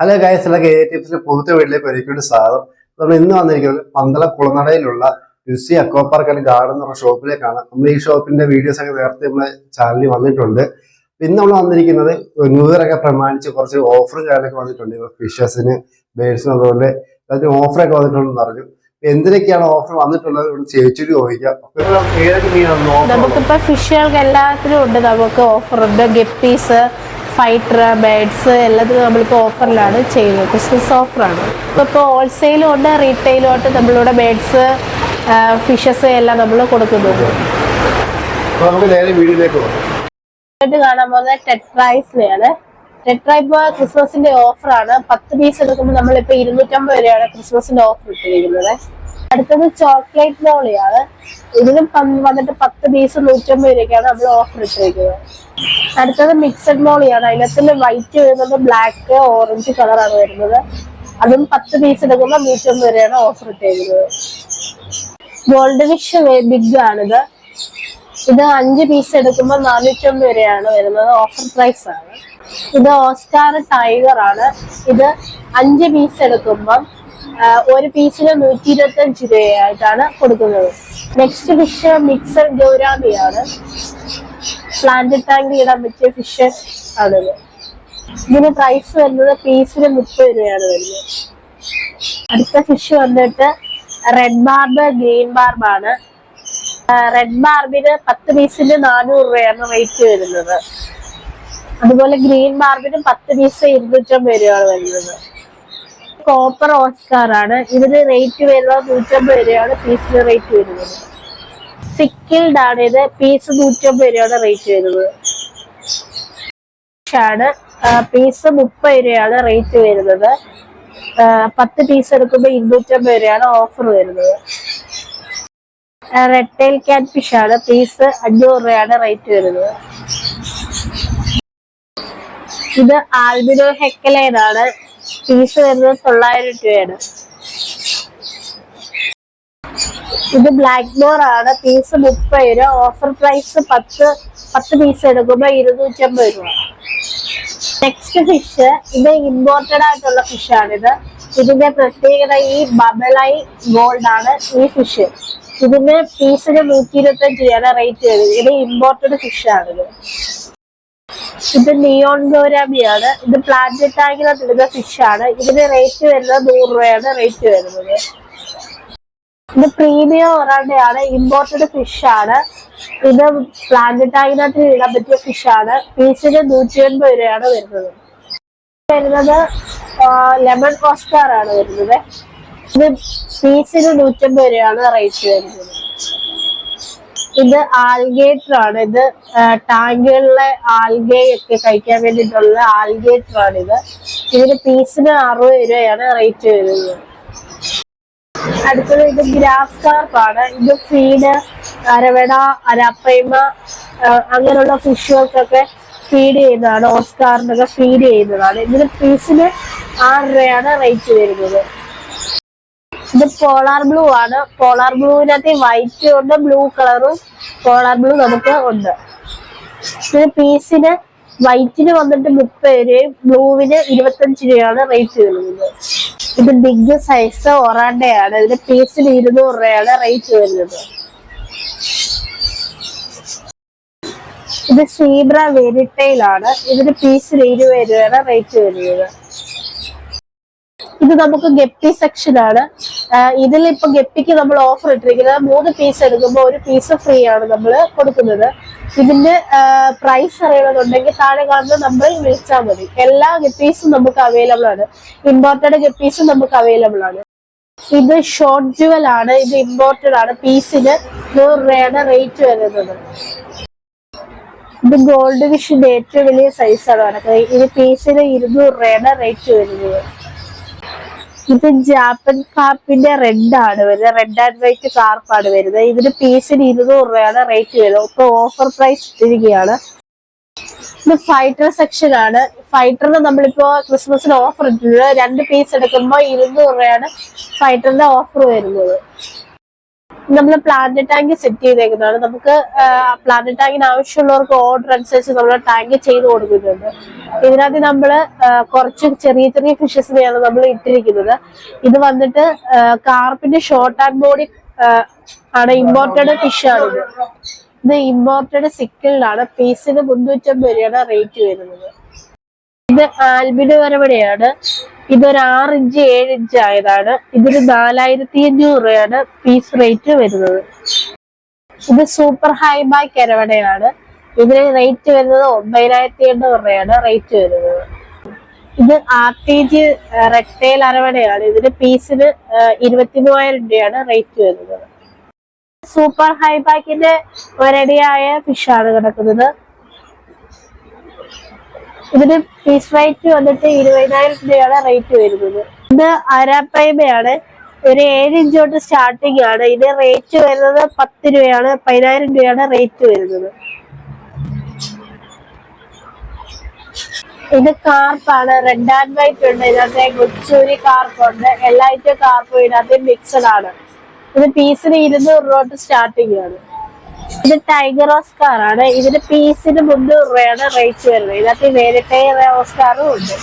Hello guys എല്ലാ K ടിപ്സിന്റെ പുതുത്തെ വീട്ടിലേക്ക് ഒരിക്കലും സ്വാഗതം. നമ്മൾ ഇന്ന് വന്നിരിക്കുന്നത് പന്തള കുളനടയിലുള്ള രുസി അക്വാ പാർക്ക് ആൻഡ് ഗാർഡൻ എന്ന് പറഞ്ഞ ഷോപ്പിലേക്കാണ്. നമ്മൾ ഈ ഷോപ്പിന്റെ വീഡിയോസ് ഒക്കെ നേരത്തെ നമ്മുടെ ചാനലിൽ വന്നിട്ടുണ്ട്. ഇന്ന് നമ്മൾ വന്നിരിക്കുന്നത് ന്യൂ ഒക്കെ പ്രമാണിച്ച് കുറച്ച് ഓഫറും കാര്യങ്ങളൊക്കെ വന്നിട്ടുണ്ട്. ഫിഷസിന് ബേഡ്സിന് അതുപോലെ അതിന് ഓഫറൊക്കെ വന്നിട്ടുണ്ടെന്ന് പറഞ്ഞു. എന്തിനൊക്കെയാണ് ഓഫർ വന്നിട്ടുള്ളത്? ഇവിടെ ചേച്ചി ചോദിക്കാം. നമുക്കിപ്പോ ഫിഷുകൾക്ക് എല്ലാത്തിനും ഉണ്ട്. നമുക്ക് ഓഫർ ഉണ്ട്. ഗപ്പീസ് ഫൈറ്റർ ബേഡ്സ് എല്ലാത്തിനും നമ്മളിപ്പോൾ ഓഫറിലാണ് ചെയ്യുന്നത്. ക്രിസ്മസ് ഓഫറാണ് ഇപ്പോൾ ഹോൾസെയിലും ഉണ്ട് റീറ്റെയിലും ഉണ്ട് നമ്മളിവിടെ ബേഡ്സ് ഫിഷസ് എല്ലാം നമ്മൾ കൊടുക്കുന്നുണ്ട് കാണാൻ പോകുന്നത് ടെട്രൈസിനെയാണ് ടെട്ര ഇപ്പോൾ ക്രിസ്മസിന്റെ ഓഫറാണ് പത്ത് പീസ് എടുക്കുമ്പോൾ നമ്മളിപ്പോൾ ഇരുന്നൂറ്റമ്പത് രൂപയാണ് ക്രിസ്മസിന്റെ ഓഫർ ഇട്ടിരിക്കുന്നത്. അടുത്തത് ചോക്ലേറ്റ് ലോളിയാണ് ഇതിനും വന്നിട്ട് പത്ത് പീസ് നൂറ്റമ്പത് രൂപയ്ക്കാണ് നമ്മൾ ഓഫർ ഇട്ടിരിക്കുന്നത്. അടുത്തത് മിക്സഡ് മോളിയാണ്. അതിനകത്തിൽ വൈറ്റ് വരുന്നത് ബ്ലാക്ക് ഓറഞ്ച് കളറാണ് വരുന്നത്. അതും പത്ത് പീസ് എടുക്കുമ്പോൾ നൂറ്റമ്പത് രൂപയാണ് ഓഫർ ഇട്ടിരിക്കുന്നത്. ഗോൾഡ് ഫിഷ് ബിഗ് ആണിത്. ഇത് അഞ്ച് പീസ് എടുക്കുമ്പോൾ നാനൂറ്റമ്പത് രൂപയാണ് വരുന്നത്. ഓഫർ പ്രൈസ് ആണ്. ഇത് ഓസ്കാർ ടൈഗർ ആണ്. ഇത് അഞ്ച് പീസ് എടുക്കുമ്പം ആ, ഒരു പീസിന് നൂറ്റി ഇരുപത്തി അഞ്ച് രൂപയായിട്ടാണ് കൊടുക്കുന്നത്. നെക്സ്റ്റ് ഫിഷ് മിക്സർ ഗൗരാമിയാണ് പ്ലാന്റ് ടാങ്ക് ഇടാൻ പറ്റിയ ഫിഷ് ആണിത്. ഇതിന് പ്രൈസ് വരുന്നത് പീസിന് മുപ്പത് രൂപയാണ് വരുന്നത്. അടുത്ത ഫിഷ് വന്നിട്ട് റെഡ് ബാർബ് ഗ്രീൻ ബാർബ് ആണ്. റെഡ് ബാർബിന് പത്ത് പീസിന് നാനൂറ് രൂപയാണ് റേറ്റ് വരുന്നത്. അതുപോലെ ഗ്രീൻ ബാർബിന് പത്ത് പീസ് ഇരുന്നൂറ്റമ്പത് രൂപയാണ് വരുന്നത്. കോപ്പർ ഓസ്കാർ ആണ്. ഇതിന് റേറ്റ് വരുന്നത് നൂറ്റമ്പത് രൂപയാണ്. പീസിന് റേറ്റ് വരുന്നത്. സിക്കിൾഡ് ആണ് ഇത്. പീസ് നൂറ്റമ്പത് രൂപയാണ് റേറ്റ് വരുന്നത്. ആണ്. പീസ് മുപ്പത് രൂപയാണ് റേറ്റ് വരുന്നത്. പത്ത് പീസ് എടുക്കുമ്പോൾ ഇരുന്നൂറ്റമ്പത് രൂപയാണ് ഓഫർ വരുന്നത്. റെഡ് ടൈൽ ക്യാറ്റ് ഫിഷ് ആണ്. പീസ് അഞ്ഞൂറ് രൂപയാണ് റേറ്റ് വരുന്നത്. ഇത് ആൽബിനോ ഹെക്കലൈൻ പീസ് വരുന്നത് തൊള്ളായിരം രൂപയാണ്. ഇത് ബ്ലാക്ക് ബോർ ആണ്. പീസ് മുപ്പത് രൂപ. ഓഫർ പ്രൈസ് പത്ത് പത്ത് പീസ് എടുക്കുമ്പോൾ ഇരുന്നൂറ്റമ്പത് രൂപ. നെക്സ്റ്റ് ഫിഷ് ഇത് ഇമ്പോർട്ടഡ് ആയിട്ടുള്ള ഫിഷ് ഇത് ഇതിന്റെ പ്രത്യേകത ഈ ബബിളൈ ഗോൾഡ് ആണ് ഈ ഫിഷ് ഇതിന് പീസിന് നൂറ്റി ഇരുപത്തി അഞ്ച് രൂപയാണ് റേറ്റ് വരുന്നത്. ഇത് ഇമ്പോർട്ടഡ് ഫിഷ് ആണിത്. ഇത് നിയോൺ ഗൗരാമിയാണ് ഇത് ടാങ്കിനകത്ത് ഇടുന്ന ഫിഷ് ആണ്. ഇതിന് റേറ്റ് വരുന്നത് നൂറ് രൂപയാണ്. റേറ്റ് വരുന്നത്. ഇത് പ്രീമിയം ഒറാണ്ടയാണ് ഇമ്പോർട്ടഡ് ഫിഷ് ആണ്. ഇത് പ്ലാന്റ് ടാങ്കിനകത്ത് ഇടാൻ പറ്റിയ ഫിഷ് ആണ്. പീസിന് നൂറ്റി എൺപത് രൂപയാണ് വരുന്നത്. വരുന്നത് ലെമൺ കോസ്റ്റാർ ആണ് വരുന്നത്. ഇത് പീസിന് നൂറ്റമ്പത് രൂപയാണ് റേറ്റ് വരുന്നത്. ഇത് ആൽഗേറ്റർ ആണ് ഇത് ടാങ്കുകളിലെ ആൽഗയൊക്കെ കഴിക്കാൻ വേണ്ടിട്ടുള്ള ആൽഗേറ്റർ ആണ് ഇത് ഇതിന് പീസിന് അറുപത് രൂപയാണ് റേറ്റ് വരുന്നത്. അടുത്തത് ഇത് ഗ്രാസ് കാർപ്പാണ്. ഇത് ഫീഡ് അരവട അരപ്പയ്മ അങ്ങനെയുള്ള ഫിഷുകൾക്കൊക്കെ ഫീഡ് ചെയ്യുന്നതാണ്. ഓസ്കാറിനൊക്കെ ഫീഡ് ചെയ്യുന്നതാണ്. ഇതിന് പീസിന് ആറ് രൂപയാണ് റേറ്റ് വരുന്നത്. ഇത് പോളാർ ബ്ലൂ ആണ്. പോളാർ ബ്ലൂവിനകത്ത് വൈറ്റ് ഉണ്ട് ബ്ലൂ കളറും പോളാർ ബ്ലൂ നമുക്ക് ഉണ്ട്. ഇത് പീസിന് വൈറ്റിന് വന്നിട്ട് മുപ്പത് രൂപയും ബ്ലൂവിന് ഇരുപത്തഞ്ച് രൂപയാണ് റേറ്റ് വരുന്നത്. ഇത് ബിഗ് സൈസ് ഒറാണ്ടയാണ്. ഇതിന് പീസിന് ഇരുന്നൂറ് രൂപയാണ് റേറ്റ് വരുന്നത്. ഇത് സീബ്ര വെരിട്ടയിലാണ്. ഇതിന് പീസിന് ഇരുപത് രൂപയാണ് റേറ്റ് വരുന്നത്. ഇത് നമുക്ക് ഗപ്പി സെക്ഷൻ ആണ്. ഇതിൽ ഇപ്പൊ ഗപ്പിക്ക് നമ്മൾ ഓഫർ ഇട്ടിരിക്കുന്നത്. മൂന്ന് പീസ് എടുക്കുമ്പോൾ ഒരു പീസ് ഫ്രീ ആണ് നമ്മൾ കൊടുക്കുന്നത്. ഇതിന്റെ പ്രൈസ് അറിയണമെന്നുണ്ടെങ്കിൽ താഴെ കാണുന്ന നമ്പറിൽ വിളിച്ചാൽ മതി. എല്ലാ ഗപ്പീസും നമുക്ക് അവൈലബിൾ ആണ്. ഇമ്പോർട്ടഡ് ഗപ്പീസും നമുക്ക് അവൈലബിൾ ആണ്. ഇത് ഷോർട്ട് ജുവൽ ആണ്. ഇത് ഇമ്പോർട്ടഡ് ആണ്. പീസിന് നൂറ് രൂപയാണ് റേറ്റ് വരുന്നത്. ഇത് ഗോൾഡ് ഫിഷിന്റെ ഏറ്റവും വലിയ സൈസാണ് ആണ്. ഇത് പീസിന് ഇരുന്നൂറ് രൂപയാണ് റേറ്റ് വരുന്നത്. ഇത് ജാപ്പൻ കാപ്പിന്റെ റെഡ് ആണ് വരുന്നത്. റെഡ് ആൻഡ് വൈറ്റ് കാർപ്പാണ് വരുന്നത്. ഇതിന് പീസിന് ഇരുന്നൂറ് രൂപയാണ് റേറ്റ് വരുന്നത്. ഇപ്പൊ ഓഫർ പ്രൈസ് ഇട്ടിരിക്കുകയാണ്. ഇത് ഫൈറ്റർ സെക്ഷൻ ആണ്. ഫൈറ്ററിന് നമ്മളിപ്പോ ക്രിസ്മസിന് ഓഫർ ഇട്ടിട്ടുണ്ട്. രണ്ട് പീസ് എടുക്കുമ്പോൾ ഇരുന്നൂറ് രൂപയാണ് ഫൈറ്ററിന്റെ ഓഫർ വരുന്നത്. നമ്മൾ പ്ലാന്റ് ടാങ്ക് സെറ്റ് ചെയ്തേക്കുന്നതാണ്. നമുക്ക് പ്ലാന്റ് ടാങ്കിന് ആവശ്യമുള്ളവർക്ക് ഓർഡർ അനുസരിച്ച് നമ്മൾ ടാങ്ക് ചെയ്ത് കൊടുക്കുന്നുണ്ട്. ഇതിനകത്ത് നമ്മൾ കുറച്ച് ചെറിയ ചെറിയ ഫിഷസിനെയാണ് നമ്മൾ ഇട്ടിരിക്കുന്നത്. ഇത് വന്നിട്ട് കാർപ്പിന്റെ ഷോർട്ട് ആൻഡ് ബോഡി ആണ് ഇമ്പോർട്ടഡ് ആണ് ഇത്. ഇമ്പോർട്ടഡ് സിക്കിളിലാണ് പീസിന് മുന്നൂറ്റമ്പത് രൂപയാണ് റേറ്റ് വരുന്നത്. ഇത് ആൽബിന് വരവടെയാണ്. ഇതൊരു ആറ് ഇഞ്ച് ഏഴ് ഇഞ്ച് ആയതാണ്. ഇതൊരു നാലായിരത്തി അഞ്ഞൂറ് രൂപയാണ് പീസ് റേറ്റ് വരുന്നത്. ഇത് സൂപ്പർ ഹൈ ബൈ കരവടയാണ്. ഇതിന് റേറ്റ് വരുന്നത് ഒമ്പതിനായിരത്തി എണ്ണൂറ് രൂപയാണ് റേറ്റ് വരുന്നത്. ഇത് R T G red tail അരവണയാണ് ഇതിന് പീസിന് ഇരുപത്തി മൂവായിരം രൂപയാണ് റേറ്റ് വരുന്നത്. സൂപ്പർ ഹൈബാക്കിന്റെ ഒരടിയായ ഫിഷാണ് കിടക്കുന്നത്. ഇതിന് പീസ് റേറ്റ് വന്നിട്ട് ഇരുപതിനായിരം രൂപയാണ് റേറ്റ് വരുന്നത്. ഇത് അരാപ്പൈമയാണ് ഒരു ഏഴ് ഇഞ്ച് തൊട്ട് സ്റ്റാർട്ടിംഗ് ആണ്. ഇതിന് റേറ്റ് വരുന്നത് പത്ത് രൂപയാണ് പതിനായിരം രൂപയാണ് റേറ്റ് വരുന്നത്. ഇത് കാർപ്പാണ് റെഡ് ആൻഡ് വൈറ്റ് ഉണ്ട്. ഇതിനകത്ത് കൊച്ചൂരി കാർപ്പുണ്ട് എല്ലാ ഐറ്റം കാർപ്പും ഇതിനകത്ത് മിക്സഡ് ആണ്. ഇത് പീസിന് ഇരുന്നൂറ് രൂപ തൊട്ട് സ്റ്റാർട്ടിംഗ് ആണ്. ഇത് ടൈഗർ ഓസ്കാർ ആണ്. ഇതിന് പീസിന് മുന്നൂറ് രൂപയാണ് റേറ്റ് വരുന്നത്. ഇതിനകത്ത് വേരിട്ടൈ ഓസ്കാറും ഉണ്ട്.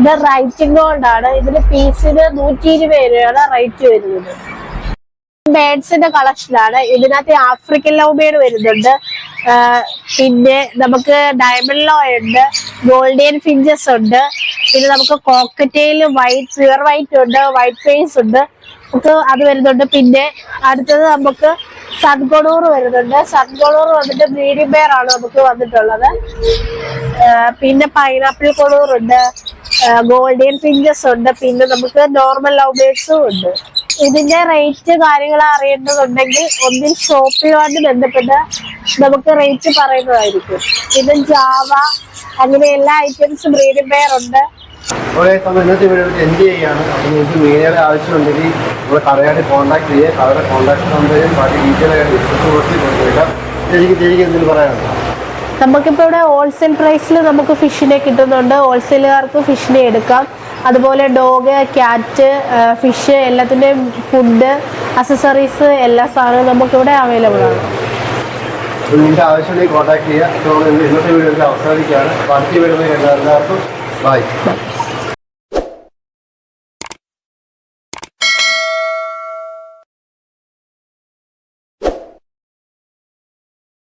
ഇത് റൈറ്റിംഗ് ഗോൾഡ് ആണ്. ഇതിന് പീസിന് നൂറ്റി ഇരുപത് രൂപയാണ് റേറ്റ് വരുന്നത്. ബേഡ്സിന്റെ കളക്ഷനാണ് ഇതിനകത്ത് ആഫ്രിക്കൻ ലവ് വരുന്നുണ്ട്. പിന്നെ നമുക്ക് ഡയമണ്ട് ലോ ഉണ്ട്. ഗോൾഡിയൻ ഫിഞ്ചസ് ഉണ്ട്. പിന്നെ നമുക്ക് കോക്കറ്റയിൽ വൈറ്റ് പ്യുവർ വൈറ്റ് ഉണ്ട് വൈറ്റ് ഫേസ് ഉണ്ട്. നമുക്ക് അത് വരുന്നുണ്ട്. പിന്നെ അടുത്തത് നമുക്ക് സൺകൊണൂർ വരുന്നുണ്ട്. സൺകൊണൂർ വന്നിട്ട് മീഡിയം ബെയർ ആണ് നമുക്ക് വന്നിട്ടുള്ളത്. പിന്നെ പൈനാപ്പിൾ കൊണൂർ ഉണ്ട്. ഗോൾഡിയൻ ഫിഞ്ചസ് ഉണ്ട്. പിന്നെ നമുക്ക് നോർമൽ ലവ് ബേഡ്സും ഉണ്ട്. ഇതിന്റെ റേറ്റ് കാര്യങ്ങൾ അറിയേണ്ടതുണ്ടെങ്കിൽ ഒന്നിൽ ഷോപ്പിലുമായിട്ട് ബന്ധപ്പെട്ട് നമുക്ക് റേറ്റ് പറയുന്നതായിരിക്കും. പിന്നെ ജാവ അങ്ങനെ എല്ലാ ഐറ്റംസും ബ്രീഡിംഗ് ബെയർ ഉണ്ട്. ഓരോ സമയം ഇന്നത്തെ വീഡിയോ എന്ത് ചെയ്യാണ്. അപ്പം നിങ്ങൾക്ക് മീനുകളെ ആവശ്യമുണ്ടെങ്കിൽ നമ്മുടെ കടയായിട്ട് കോൺടാക്ട് ചെയ്യുക കടയുടെ കോൺടാക്ട് നമ്പറും ബാക്കി ഡീറ്റെയിൽ ആയിട്ട് കൊടുത്തേക്കാം ചേച്ചിക്ക് എന്തെങ്കിലും പറയാനുണ്ടോ? നമുക്കിപ്പോൾ ഇവിടെ ഹോൾസെയിൽ പ്രൈസിൽ നമുക്ക് ഫിഷിനെ കിട്ടുന്നുണ്ട്. ഹോൾസെയിലുകാർക്ക് ഫിഷിനെ എടുക്കാം. അതുപോലെ ഡോഗ് ക്യാറ്റ് ഫിഷ് എല്ലാത്തിന്റെയും ഫുഡ് അസസറീസ് എല്ലാ സാധനവും നമുക്കിവിടെ അവൈലബിൾ ആണ്. ആവശ്യമുണ്ടെങ്കിൽ കോൺടാക്ട് ചെയ്യുക ഇന്നത്തെ വീഡിയോ അവസാനിക്കുകയാണ്. ബാക്കി വരുന്ന എല്ലാവർക്കും ബൈ